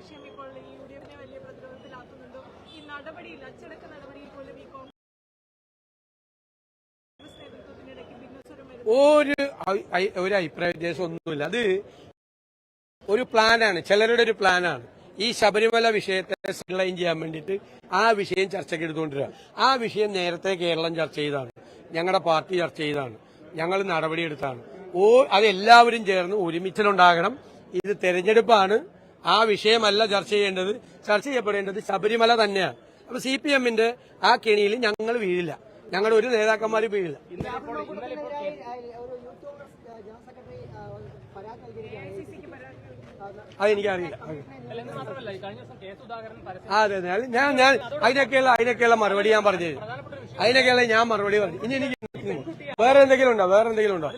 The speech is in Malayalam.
വിഷയം ഇപ്പോൾ യു ഡി എഫിനെ വലിയ പ്രതിരോധത്തിലാക്കുന്നുണ്ടോ? ഈ നടപടിയിൽ അച്ചടക്ക നടപടിയിൽ പോലും ഈ കോൺഗ്രസ് നേതൃത്വത്തിനിടയ്ക്ക് ഒരു ഒരു അഭിപ്രായ വ്യത്യാസം ഒന്നുമില്ല. അത് ഒരു പ്ലാനാണ് ചിലരുടെ ഒരു പ്ലാനാണ്. ഈ ശബരിമല വിഷയത്തെ സിഗ്ലൈൻ ചെയ്യാൻ വേണ്ടിയിട്ട് ആ വിഷയം ചർച്ചയ്ക്ക് എടുത്തുകൊണ്ടിരിക്കുക. ആ വിഷയം നേരത്തെ കേരളം ചർച്ച ചെയ്താണ് ഞങ്ങളുടെ പാർട്ടി ചർച്ച ചെയ്താണ് ഞങ്ങൾ നടപടിയെടുത്താണ് ഓ അതെല്ലാവരും ചേർന്ന് ഒരുമിച്ചിലുണ്ടാകണം. ഇത് തെരഞ്ഞെടുപ്പാണ്. ആ വിഷയമല്ല ചർച്ച ചെയ്യേണ്ടത്. ചർച്ച ചെയ്യപ്പെടേണ്ടത് ശബരിമല തന്നെയാണ്. അപ്പൊ സി പി എമ്മിന്റെ ആ കെണിയിൽ ഞങ്ങൾ വീഴില്ല. ഞങ്ങളുടെ ഒരു നേതാക്കന്മാർ വീഴില്ല. അതെനിക്കറിയില്ല. അത് ഞാൻ ഞാൻ അതിനൊക്കെയുള്ള അതിനൊക്കെയുള്ള മറുപടി ഞാൻ പറഞ്ഞു അതിനൊക്കെയുള്ള ഞാൻ മറുപടി പറഞ്ഞു. ഇനി എനിക്ക് വേറെ എന്തെങ്കിലും ഉണ്ടോ? വേറെ എന്തെങ്കിലും ഉണ്ടോ?